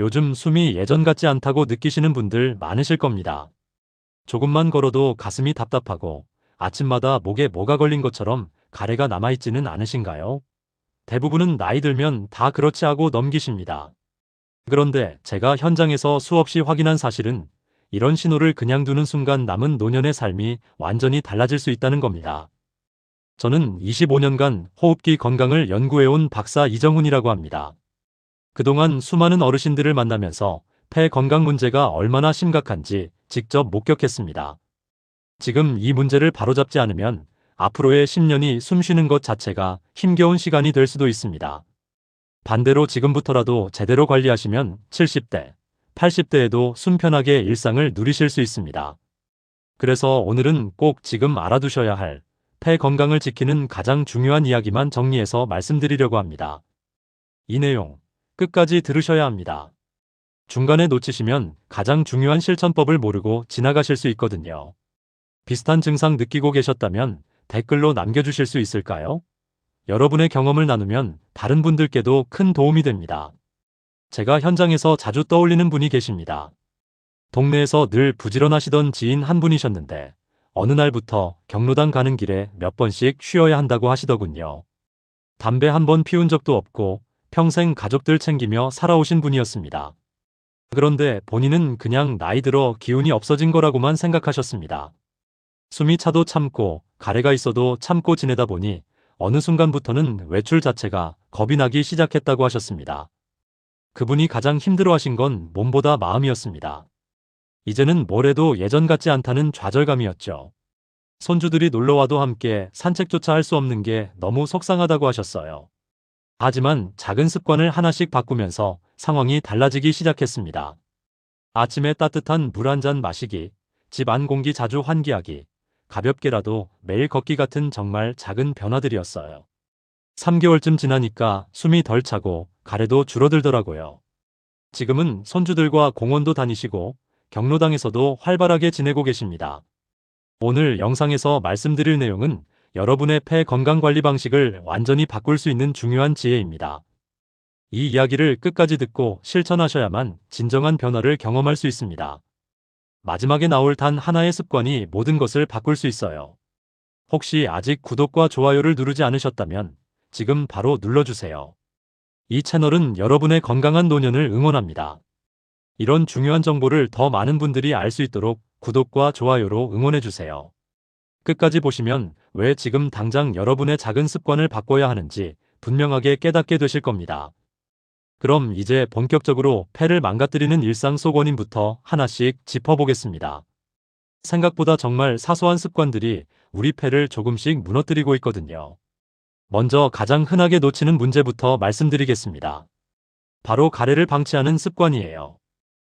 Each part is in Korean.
요즘 숨이 예전 같지 않다고 느끼시는 분들 많으실 겁니다. 조금만 걸어도 가슴이 답답하고 아침마다 목에 뭐가 걸린 것처럼 가래가 남아있지는 않으신가요? 대부분은 나이 들면 다 그렇지 하고 넘기십니다. 그런데 제가 현장에서 수없이 확인한 사실은 이런 신호를 그냥 두는 순간 남은 노년의 삶이 완전히 달라질 수 있다는 겁니다. 저는 25년간 호흡기 건강을 연구해온 박사 이정훈이라고 합니다. 그동안 수많은 어르신들을 만나면서 폐 건강 문제가 얼마나 심각한지 직접 목격했습니다. 지금 이 문제를 바로잡지 않으면 앞으로의 10년이 숨 쉬는 것 자체가 힘겨운 시간이 될 수도 있습니다. 반대로 지금부터라도 제대로 관리하시면 70대, 80대에도 숨 편하게 일상을 누리실 수 있습니다. 그래서 오늘은 꼭 지금 알아두셔야 할 폐 건강을 지키는 가장 중요한 이야기만 정리해서 말씀드리려고 합니다. 이 내용 끝까지 들으셔야 합니다. 중간에 놓치시면 가장 중요한 실천법을 모르고 지나가실 수 있거든요. 비슷한 증상 느끼고 계셨다면 댓글로 남겨주실 수 있을까요? 여러분의 경험을 나누면 다른 분들께도 큰 도움이 됩니다. 제가 현장에서 자주 떠올리는 분이 계십니다. 동네에서 늘 부지런하시던 지인 한 분이셨는데 어느 날부터 경로당 가는 길에 몇 번씩 쉬어야 한다고 하시더군요. 담배 한 번 피운 적도 없고 평생 가족들 챙기며 살아오신 분이었습니다. 그런데 본인은 그냥 나이 들어 기운이 없어진 거라고만 생각하셨습니다. 숨이 차도 참고 가래가 있어도 참고 지내다 보니 어느 순간부터는 외출 자체가 겁이 나기 시작했다고 하셨습니다. 그분이 가장 힘들어하신 건 몸보다 마음이었습니다. 이제는 뭘 해도 예전 같지 않다는 좌절감이었죠. 손주들이 놀러와도 함께 산책조차 할 수 없는 게 너무 속상하다고 하셨어요. 하지만 작은 습관을 하나씩 바꾸면서 상황이 달라지기 시작했습니다. 아침에 따뜻한 물 한 잔 마시기, 집 안 공기 자주 환기하기, 가볍게라도 매일 걷기 같은 정말 작은 변화들이었어요. 3개월쯤 지나니까 숨이 덜 차고 가래도 줄어들더라고요. 지금은 손주들과 공원도 다니시고 경로당에서도 활발하게 지내고 계십니다. 오늘 영상에서 말씀드릴 내용은 여러분의 폐 건강관리 방식을 완전히 바꿀 수 있는 중요한 지혜입니다. 이 이야기를 끝까지 듣고 실천하셔야만 진정한 변화를 경험할 수 있습니다. 마지막에 나올 단 하나의 습관이 모든 것을 바꿀 수 있어요. 혹시 아직 구독과 좋아요를 누르지 않으셨다면 지금 바로 눌러주세요. 이 채널은 여러분의 건강한 노년을 응원합니다. 이런 중요한 정보를 더 많은 분들이 알 수 있도록 구독과 좋아요로 응원해주세요. 끝까지 보시면 왜 지금 당장 여러분의 작은 습관을 바꿔야 하는지 분명하게 깨닫게 되실 겁니다. 그럼 이제 본격적으로 폐를 망가뜨리는 일상 속 원인부터 하나씩 짚어보겠습니다. 생각보다 정말 사소한 습관들이 우리 폐를 조금씩 무너뜨리고 있거든요. 먼저 가장 흔하게 놓치는 문제부터 말씀드리겠습니다. 바로 가래를 방치하는 습관이에요.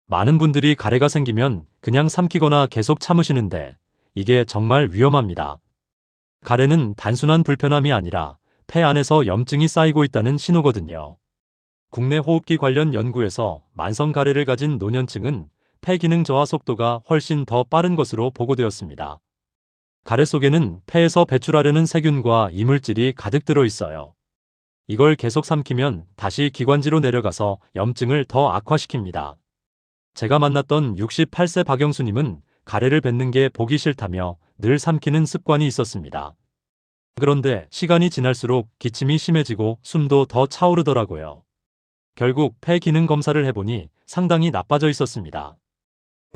많은 분들이 가래가 생기면 그냥 삼키거나 계속 참으시는데 이게 정말 위험합니다. 가래는 단순한 불편함이 아니라 폐 안에서 염증이 쌓이고 있다는 신호거든요. 국내 호흡기 관련 연구에서 만성 가래를 가진 노년층은 폐 기능 저하 속도가 훨씬 더 빠른 것으로 보고되었습니다. 가래 속에는 폐에서 배출하려는 세균과 이물질이 가득 들어 있어요. 이걸 계속 삼키면 다시 기관지로 내려가서 염증을 더 악화시킵니다. 제가 만났던 68세 박영수님은 가래를 뱉는 게 보기 싫다며 늘 삼키는 습관이 있었습니다. 그런데 시간이 지날수록 기침이 심해지고 숨도 더 차오르더라고요. 결국 폐 기능 검사를 해보니 상당히 나빠져 있었습니다.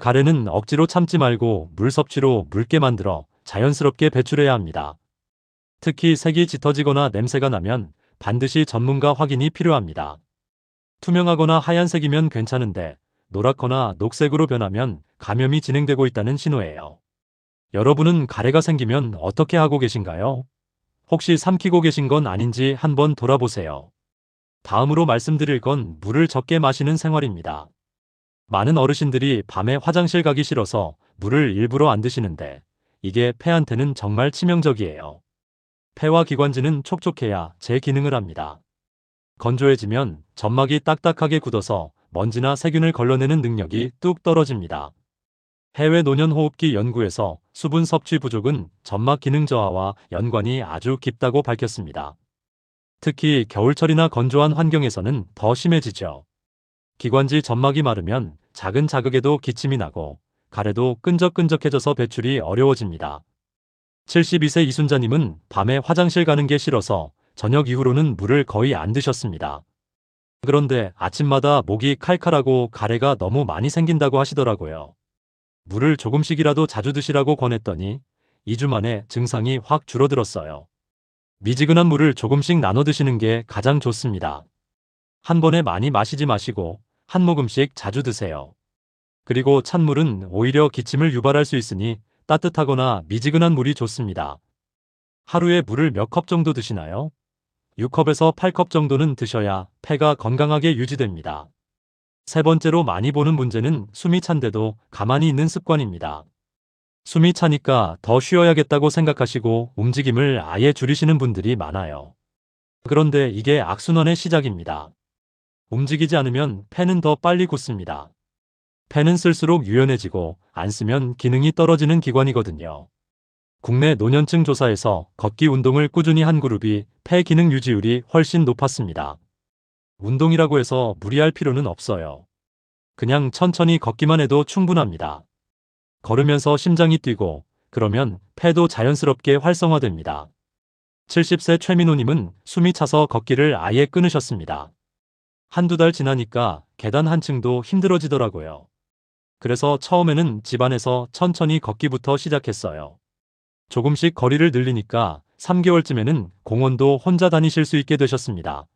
가래는 억지로 참지 말고 물 섭취로 묽게 만들어 자연스럽게 배출해야 합니다. 특히 색이 짙어지거나 냄새가 나면 반드시 전문가 확인이 필요합니다. 투명하거나 하얀색이면 괜찮은데 노랗거나 녹색으로 변하면 감염이 진행되고 있다는 신호예요. 여러분은 가래가 생기면 어떻게 하고 계신가요? 혹시 삼키고 계신 건 아닌지 한번 돌아보세요. 다음으로 말씀드릴 건 물을 적게 마시는 생활입니다. 많은 어르신들이 밤에 화장실 가기 싫어서 물을 일부러 안 드시는데 이게 폐한테는 정말 치명적이에요. 폐와 기관지는 촉촉해야 제 기능을 합니다. 건조해지면 점막이 딱딱하게 굳어서 먼지나 세균을 걸러내는 능력이 뚝 떨어집니다. 해외 노년호흡기 연구에서 수분 섭취 부족은 점막 기능 저하와 연관이 아주 깊다고 밝혔습니다. 특히 겨울철이나 건조한 환경에서는 더 심해지죠. 기관지 점막이 마르면 작은 자극에도 기침이 나고 가래도 끈적끈적해져서 배출이 어려워집니다. 72세 이순자님은 밤에 화장실 가는 게 싫어서 저녁 이후로는 물을 거의 안 드셨습니다. 그런데 아침마다 목이 칼칼하고 가래가 너무 많이 생긴다고 하시더라고요. 물을 조금씩이라도 자주 드시라고 권했더니 2주 만에 증상이 확 줄어들었어요. 미지근한 물을 조금씩 나눠 드시는 게 가장 좋습니다. 한 번에 많이 마시지 마시고 한 모금씩 자주 드세요. 그리고 찬물은 오히려 기침을 유발할 수 있으니 따뜻하거나 미지근한 물이 좋습니다. 하루에 물을 몇 컵 정도 드시나요? 6컵에서 8컵 정도는 드셔야 폐가 건강하게 유지됩니다. 세 번째로 많이 보는 문제는 숨이 찬데도 가만히 있는 습관입니다. 숨이 차니까 더 쉬어야겠다고 생각하시고 움직임을 아예 줄이시는 분들이 많아요. 그런데 이게 악순환의 시작입니다. 움직이지 않으면 폐는 더 빨리 굳습니다. 폐는 쓸수록 유연해지고 안 쓰면 기능이 떨어지는 기관이거든요. 국내 노년층 조사에서 걷기 운동을 꾸준히 한 그룹이 폐 기능 유지율이 훨씬 높았습니다. 운동이라고 해서 무리할 필요는 없어요. 그냥 천천히 걷기만 해도 충분합니다. 걸으면서 심장이 뛰고 그러면 폐도 자연스럽게 활성화됩니다. 70세 최민호님은 숨이 차서 걷기를 아예 끊으셨습니다. 한두 달 지나니까 계단 한 층도 힘들어지더라고요. 그래서 처음에는 집안에서 천천히 걷기부터 시작했어요. 조금씩 거리를 늘리니까 3개월쯤에는 공원도 혼자 다니실 수 있게 되셨습니다.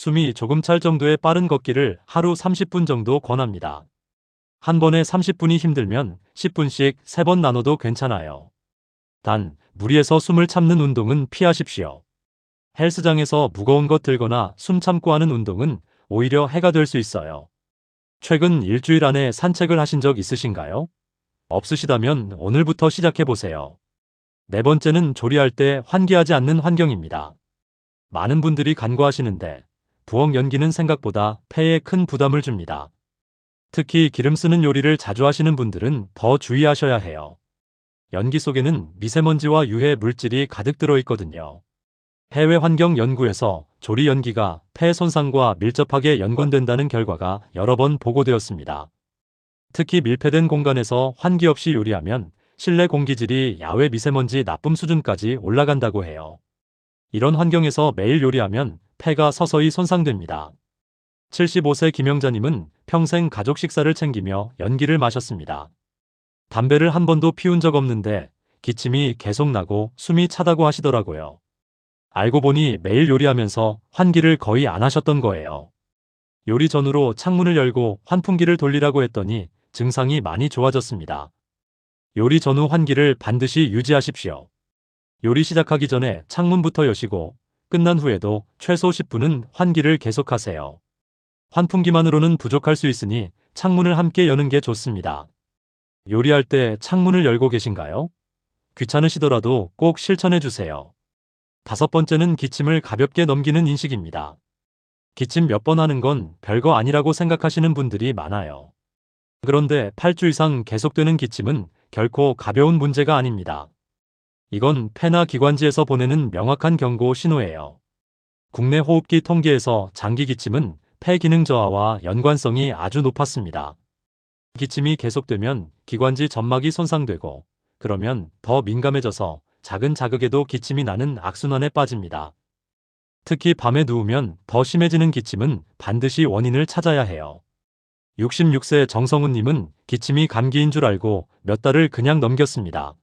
숨이 조금 찰 정도의 빠른 걷기를 하루 30분 정도 권합니다. 한 번에 30분이 힘들면 10분씩 3번 나눠도 괜찮아요. 단, 무리해서 숨을 참는 운동은 피하십시오. 헬스장에서 무거운 것 들거나 숨 참고 하는 운동은 오히려 해가 될 수 있어요. 최근 일주일 안에 산책을 하신 적 있으신가요? 없으시다면 오늘부터 시작해 보세요. 네 번째는 조리할 때 환기하지 않는 환경입니다. 많은 분들이 간과하시는데 부엌 연기는 생각보다 폐에 큰 부담을 줍니다. 특히 기름 쓰는 요리를 자주 하시는 분들은 더 주의하셔야 해요. 연기 속에는 미세먼지와 유해 물질이 가득 들어 있거든요. 해외 환경 연구에서 조리 연기가 폐 손상과 밀접하게 연관된다는 결과가 여러 번 보고되었습니다. 특히 밀폐된 공간에서 환기 없이 요리하면 실내 공기질이 야외 미세먼지 나쁨 수준까지 올라간다고 해요. 이런 환경에서 매일 요리하면 폐가 서서히 손상됩니다. 75세 김영자님은 평생 가족 식사를 챙기며 연기를 마셨습니다. 담배를 한 번도 피운 적 없는데 기침이 계속 나고 숨이 차다고 하시더라고요. 알고 보니 매일 요리하면서 환기를 거의 안 하셨던 거예요. 요리 전후로 창문을 열고 환풍기를 돌리라고 했더니 증상이 많이 좋아졌습니다. 요리 전후 환기를 반드시 유지하십시오. 요리 시작하기 전에 창문부터 여시고 끝난 후에도 최소 10분은 환기를 계속하세요. 환풍기만으로는 부족할 수 있으니 창문을 함께 여는 게 좋습니다. 요리할 때 창문을 열고 계신가요? 귀찮으시더라도 꼭 실천해 주세요. 다섯 번째는 기침을 가볍게 넘기는 인식입니다. 기침 몇 번 하는 건 별거 아니라고 생각하시는 분들이 많아요. 그런데 8주 이상 계속되는 기침은 결코 가벼운 문제가 아닙니다. 이건 폐나 기관지에서 보내는 명확한 경고 신호예요. 국내 호흡기 통계에서 장기 기침은 폐 기능 저하와 연관성이 아주 높았습니다. 기침이 계속되면 기관지 점막이 손상되고 그러면 더 민감해져서 작은 자극에도 기침이 나는 악순환에 빠집니다. 특히 밤에 누우면 더 심해지는 기침은 반드시 원인을 찾아야 해요. 66세 정성훈님은 기침이 감기인 줄 알고 몇 달을 그냥 넘겼습니다.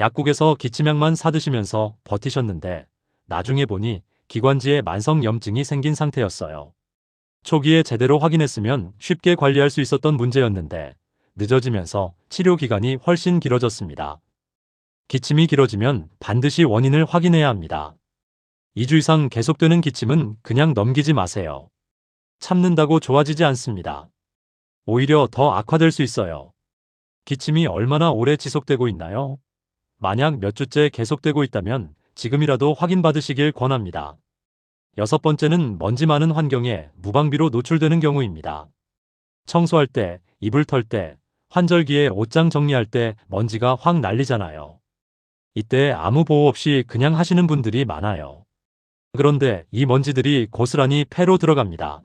약국에서 기침약만 사드시면서 버티셨는데 나중에 보니 기관지에 만성염증이 생긴 상태였어요. 초기에 제대로 확인했으면 쉽게 관리할 수 있었던 문제였는데 늦어지면서 치료 기간이 훨씬 길어졌습니다. 기침이 길어지면 반드시 원인을 확인해야 합니다. 2주 이상 계속되는 기침은 그냥 넘기지 마세요. 참는다고 좋아지지 않습니다. 오히려 더 악화될 수 있어요. 기침이 얼마나 오래 지속되고 있나요? 만약 몇 주째 계속되고 있다면 지금이라도 확인받으시길 권합니다. 여섯 번째는 먼지 많은 환경에 무방비로 노출되는 경우입니다. 청소할 때, 이불 털 때, 환절기에 옷장 정리할 때 먼지가 확 날리잖아요. 이때 아무 보호 없이 그냥 하시는 분들이 많아요. 그런데 이 먼지들이 고스란히 폐로 들어갑니다.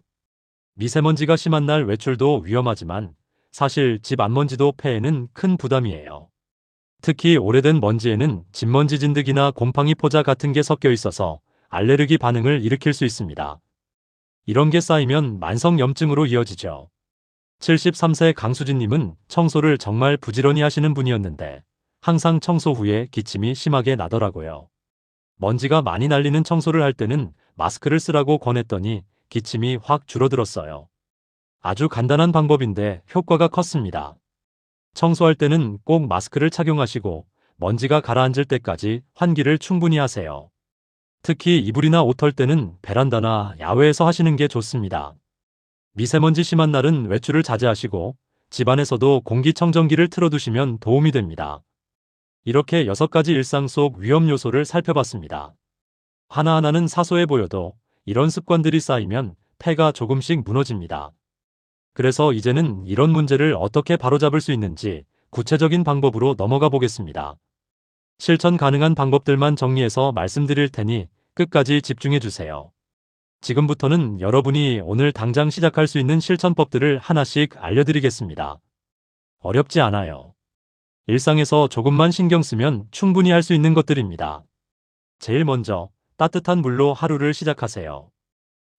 미세먼지가 심한 날 외출도 위험하지만 사실 집 안먼지도 폐에는 큰 부담이에요. 특히 오래된 먼지에는 진먼지 진드기나 곰팡이 포자 같은 게 섞여 있어서 알레르기 반응을 일으킬 수 있습니다. 이런 게 쌓이면 만성염증으로 이어지죠. 73세 강수진님은 청소를 정말 부지런히 하시는 분이었는데 항상 청소 후에 기침이 심하게 나더라고요. 먼지가 많이 날리는 청소를 할 때는 마스크를 쓰라고 권했더니 기침이 확 줄어들었어요. 아주 간단한 방법인데 효과가 컸습니다. 청소할 때는 꼭 마스크를 착용하시고 먼지가 가라앉을 때까지 환기를 충분히 하세요. 특히 이불이나 옷 털 때는 베란다나 야외에서 하시는 게 좋습니다. 미세먼지 심한 날은 외출을 자제하시고 집안에서도 공기청정기를 틀어두시면 도움이 됩니다. 이렇게 6가지 일상 속 위험 요소를 살펴봤습니다. 하나하나는 사소해 보여도 이런 습관들이 쌓이면 폐가 조금씩 무너집니다. 그래서 이제는 이런 문제를 어떻게 바로잡을 수 있는지 구체적인 방법으로 넘어가 보겠습니다. 실천 가능한 방법들만 정리해서 말씀드릴 테니 끝까지 집중해 주세요. 지금부터는 여러분이 오늘 당장 시작할 수 있는 실천법들을 하나씩 알려드리겠습니다. 어렵지 않아요. 일상에서 조금만 신경 쓰면 충분히 할 수 있는 것들입니다. 제일 먼저 따뜻한 물로 하루를 시작하세요.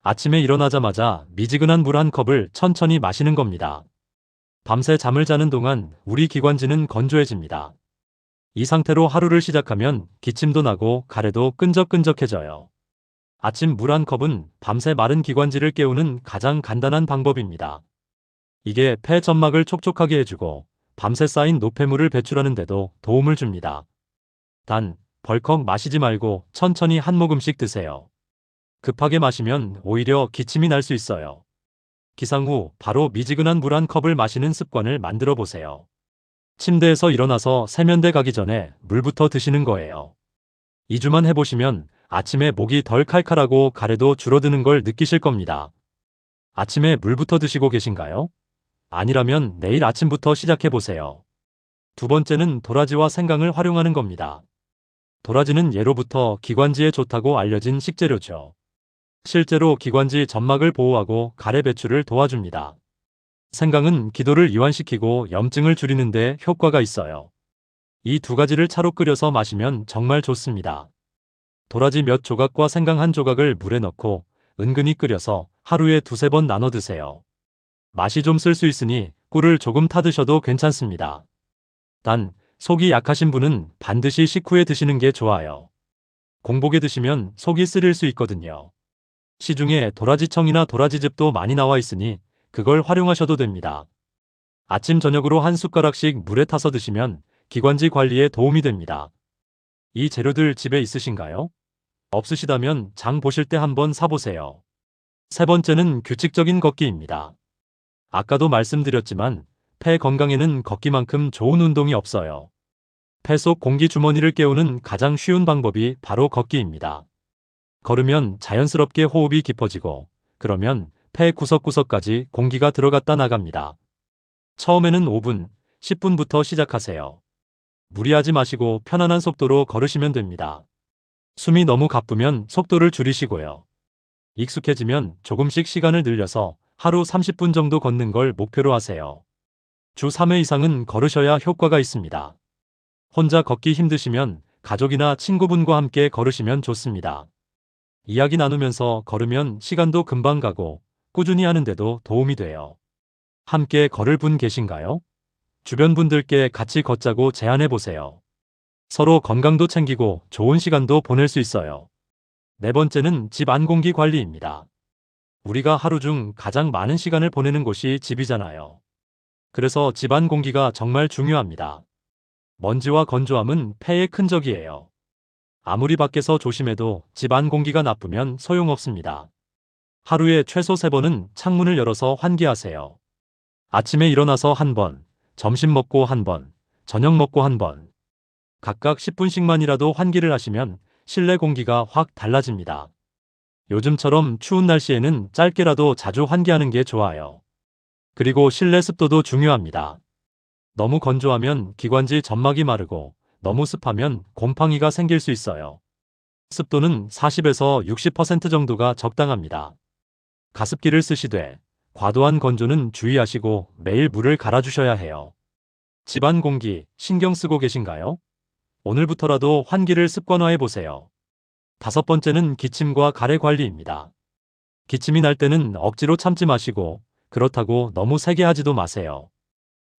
아침에 일어나자마자 미지근한 물 한 컵을 천천히 마시는 겁니다. 밤새 잠을 자는 동안 우리 기관지는 건조해집니다. 이 상태로 하루를 시작하면 기침도 나고 가래도 끈적끈적해져요. 아침 물 한 컵은 밤새 마른 기관지를 깨우는 가장 간단한 방법입니다. 이게 폐 점막을 촉촉하게 해주고 밤새 쌓인 노폐물을 배출하는 데도 도움을 줍니다. 단, 벌컥 마시지 말고 천천히 한 모금씩 드세요. 급하게 마시면 오히려 기침이 날 수 있어요. 기상 후 바로 미지근한 물 한 컵을 마시는 습관을 만들어 보세요. 침대에서 일어나서 세면대 가기 전에 물부터 드시는 거예요. 2주만 해보시면 아침에 목이 덜 칼칼하고 가래도 줄어드는 걸 느끼실 겁니다. 아침에 물부터 드시고 계신가요? 아니라면 내일 아침부터 시작해 보세요. 두 번째는 도라지와 생강을 활용하는 겁니다. 도라지는 예로부터 기관지에 좋다고 알려진 식재료죠. 실제로 기관지 점막을 보호하고 가래 배출을 도와줍니다. 생강은 기도를 이완시키고 염증을 줄이는 데 효과가 있어요. 이 두 가지를 차로 끓여서 마시면 정말 좋습니다. 도라지 몇 조각과 생강 한 조각을 물에 넣고 은근히 끓여서 하루에 두세 번 나눠 드세요. 맛이 좀 쓸 수 있으니 꿀을 조금 타드셔도 괜찮습니다. 단, 속이 약하신 분은 반드시 식후에 드시는 게 좋아요. 공복에 드시면 속이 쓰릴 수 있거든요. 시중에 도라지청이나 도라지즙도 많이 나와 있으니 그걸 활용하셔도 됩니다. 아침 저녁으로 한 숟가락씩 물에 타서 드시면 기관지 관리에 도움이 됩니다. 이 재료들 집에 있으신가요? 없으시다면 장 보실 때 한번 사보세요. 세 번째는 규칙적인 걷기입니다. 아까도 말씀드렸지만 폐 건강에는 걷기만큼 좋은 운동이 없어요. 폐 속 공기 주머니를 깨우는 가장 쉬운 방법이 바로 걷기입니다. 걸으면 자연스럽게 호흡이 깊어지고 그러면 폐 구석구석까지 공기가 들어갔다 나갑니다. 처음에는 5분, 10분부터 시작하세요. 무리하지 마시고 편안한 속도로 걸으시면 됩니다. 숨이 너무 가쁘면 속도를 줄이시고요. 익숙해지면 조금씩 시간을 늘려서 하루 30분 정도 걷는 걸 목표로 하세요. 주 3회 이상은 걸으셔야 효과가 있습니다. 혼자 걷기 힘드시면 가족이나 친구분과 함께 걸으시면 좋습니다. 이야기 나누면서 걸으면 시간도 금방 가고 꾸준히 하는데도 도움이 돼요. 함께 걸을 분 계신가요? 주변 분들께 같이 걷자고 제안해 보세요. 서로 건강도 챙기고 좋은 시간도 보낼 수 있어요. 네 번째는 집 안 공기 관리입니다. 우리가 하루 중 가장 많은 시간을 보내는 곳이 집이잖아요. 그래서 집안 공기가 정말 중요합니다. 먼지와 건조함은 폐에 큰 적이에요. 아무리 밖에서 조심해도 집안 공기가 나쁘면 소용없습니다. 하루에 최소 3번은 창문을 열어서 환기하세요. 아침에 일어나서 한 번, 점심 먹고 한 번, 저녁 먹고 한 번. 각각 10분씩만이라도 환기를 하시면 실내 공기가 확 달라집니다. 요즘처럼 추운 날씨에는 짧게라도 자주 환기하는 게 좋아요. 그리고 실내 습도도 중요합니다. 너무 건조하면 기관지 점막이 마르고 너무 습하면 곰팡이가 생길 수 있어요. 습도는 40에서 60% 정도가 적당합니다. 가습기를 쓰시되 과도한 건조는 주의하시고 매일 물을 갈아주셔야 해요. 집안 공기 신경 쓰고 계신가요? 오늘부터라도 환기를 습관화해 보세요. 다섯 번째는 기침과 가래 관리입니다. 기침이 날 때는 억지로 참지 마시고 그렇다고 너무 세게 하지도 마세요.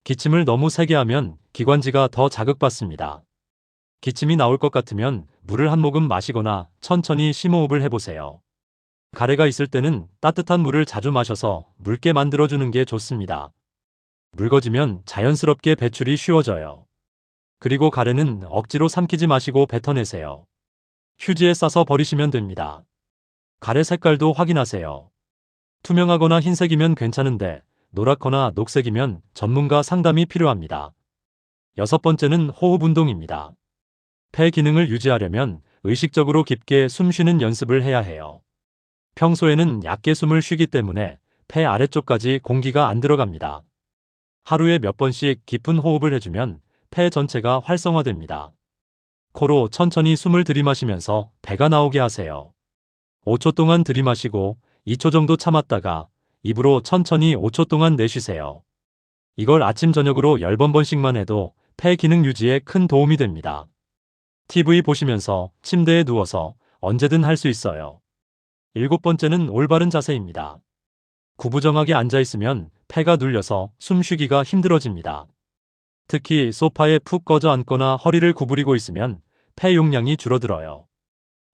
기침을 너무 세게 하면 기관지가 더 자극받습니다. 기침이 나올 것 같으면 물을 한 모금 마시거나 천천히 심호흡을 해보세요. 가래가 있을 때는 따뜻한 물을 자주 마셔서 묽게 만들어주는 게 좋습니다. 묽어지면 자연스럽게 배출이 쉬워져요. 그리고 가래는 억지로 삼키지 마시고 뱉어내세요. 휴지에 싸서 버리시면 됩니다. 가래 색깔도 확인하세요. 투명하거나 흰색이면 괜찮은데 노랗거나 녹색이면 전문가 상담이 필요합니다. 여섯 번째는 호흡 운동입니다. 폐 기능을 유지하려면 의식적으로 깊게 숨 쉬는 연습을 해야 해요. 평소에는 얕게 숨을 쉬기 때문에 폐 아래쪽까지 공기가 안 들어갑니다. 하루에 몇 번씩 깊은 호흡을 해주면 폐 전체가 활성화됩니다. 코로 천천히 숨을 들이마시면서 배가 나오게 하세요. 5초 동안 들이마시고 2초 정도 참았다가 입으로 천천히 5초 동안 내쉬세요. 이걸 아침 저녁으로 10번씩만 해도 폐 기능 유지에 큰 도움이 됩니다. TV 보시면서 침대에 누워서 언제든 할 수 있어요. 일곱 번째는 올바른 자세입니다. 구부정하게 앉아있으면 폐가 눌려서 숨쉬기가 힘들어집니다. 특히 소파에 푹 꺼져 앉거나 허리를 구부리고 있으면 폐 용량이 줄어들어요.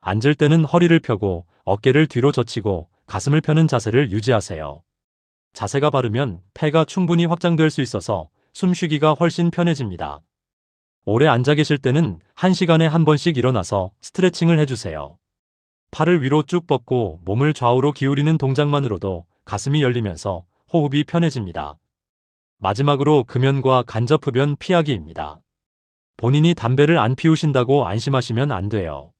앉을 때는 허리를 펴고 어깨를 뒤로 젖히고 가슴을 펴는 자세를 유지하세요. 자세가 바르면 폐가 충분히 확장될 수 있어서 숨쉬기가 훨씬 편해집니다. 오래 앉아 계실 때는 1시간에 한 번씩 일어나서 스트레칭을 해주세요. 팔을 위로 쭉 뻗고 몸을 좌우로 기울이는 동작만으로도 가슴이 열리면서 호흡이 편해집니다. 마지막으로 금연과 간접 흡연 피하기입니다. 본인이 담배를 안 피우신다고 안심하시면 안 돼요.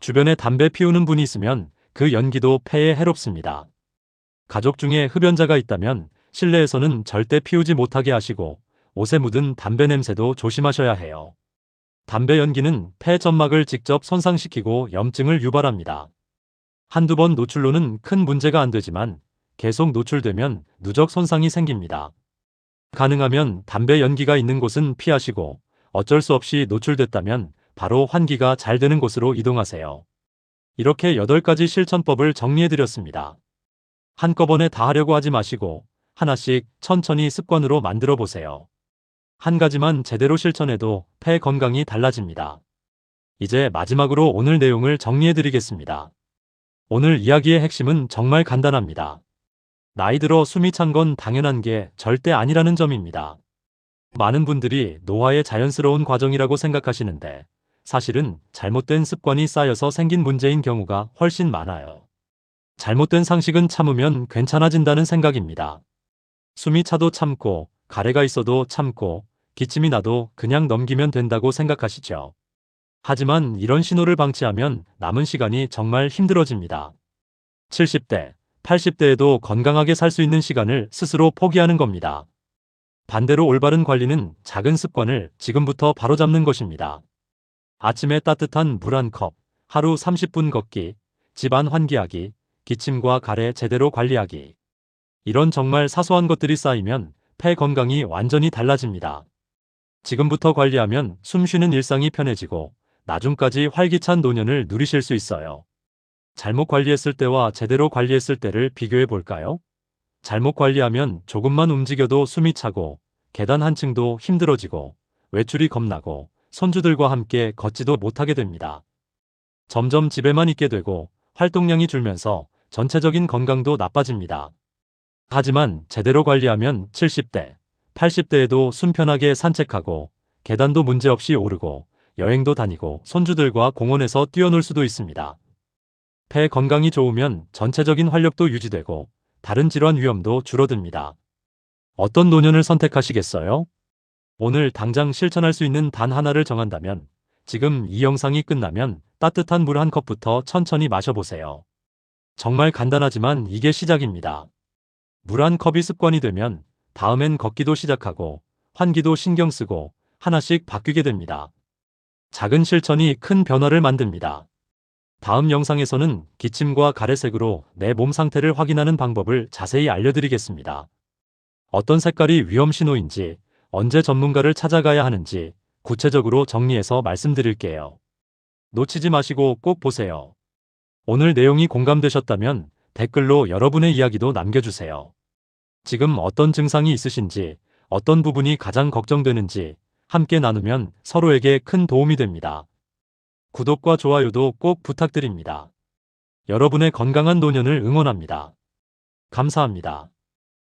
주변에 담배 피우는 분이 있으면 그 연기도 폐에 해롭습니다. 가족 중에 흡연자가 있다면 실내에서는 절대 피우지 못하게 하시고 옷에 묻은 담배 냄새도 조심하셔야 해요. 담배 연기는 폐 점막을 직접 손상시키고 염증을 유발합니다. 한두 번 노출로는 큰 문제가 안 되지만 계속 노출되면 누적 손상이 생깁니다. 가능하면 담배 연기가 있는 곳은 피하시고 어쩔 수 없이 노출됐다면 바로 환기가 잘 되는 곳으로 이동하세요. 이렇게 8가지 실천법을 정리해드렸습니다. 한꺼번에 다 하려고 하지 마시고 하나씩 천천히 습관으로 만들어 보세요. 한 가지만 제대로 실천해도 폐 건강이 달라집니다. 이제 마지막으로 오늘 내용을 정리해 드리겠습니다. 오늘 이야기의 핵심은 정말 간단합니다. 나이 들어 숨이 찬 건 당연한 게 절대 아니라는 점입니다. 많은 분들이 노화의 자연스러운 과정이라고 생각하시는데 사실은 잘못된 습관이 쌓여서 생긴 문제인 경우가 훨씬 많아요. 잘못된 상식은 참으면 괜찮아진다는 생각입니다. 숨이 차도 참고 가래가 있어도 참고 기침이 나도 그냥 넘기면 된다고 생각하시죠. 하지만 이런 신호를 방치하면 남은 시간이 정말 힘들어집니다. 70대, 80대에도 건강하게 살 수 있는 시간을 스스로 포기하는 겁니다. 반대로 올바른 관리는 작은 습관을 지금부터 바로잡는 것입니다. 아침에 따뜻한 물 한 컵, 하루 30분 걷기, 집안 환기하기, 기침과 가래 제대로 관리하기. 이런 정말 사소한 것들이 쌓이면 폐 건강이 완전히 달라집니다. 지금부터 관리하면 숨쉬는 일상이 편해지고 나중까지 활기찬 노년을 누리실 수 있어요. 잘못 관리했을 때와 제대로 관리했을 때를 비교해 볼까요? 잘못 관리하면 조금만 움직여도 숨이 차고 계단 한 층도 힘들어지고 외출이 겁나고 손주들과 함께 걷지도 못하게 됩니다. 점점 집에만 있게 되고 활동량이 줄면서 전체적인 건강도 나빠집니다. 하지만 제대로 관리하면 70대, 80대에도 숨 편하게 산책하고 계단도 문제없이 오르고 여행도 다니고 손주들과 공원에서 뛰어놀 수도 있습니다. 폐 건강이 좋으면 전체적인 활력도 유지되고 다른 질환 위험도 줄어듭니다. 어떤 노년을 선택하시겠어요? 오늘 당장 실천할 수 있는 단 하나를 정한다면 지금 이 영상이 끝나면 따뜻한 물 한 컵부터 천천히 마셔보세요. 정말 간단하지만 이게 시작입니다. 물 한 컵이 습관이 되면 다음엔 걷기도 시작하고 환기도 신경 쓰고 하나씩 바뀌게 됩니다. 작은 실천이 큰 변화를 만듭니다. 다음 영상에서는 기침과 가래색으로 내 몸 상태를 확인하는 방법을 자세히 알려드리겠습니다. 어떤 색깔이 위험 신호인지, 언제 전문가를 찾아가야 하는지 구체적으로 정리해서 말씀드릴게요. 놓치지 마시고 꼭 보세요. 오늘 내용이 공감되셨다면 댓글로 여러분의 이야기도 남겨주세요. 지금 어떤 증상이 있으신지, 어떤 부분이 가장 걱정되는지 함께 나누면 서로에게 큰 도움이 됩니다. 구독과 좋아요도 꼭 부탁드립니다. 여러분의 건강한 노년을 응원합니다. 감사합니다.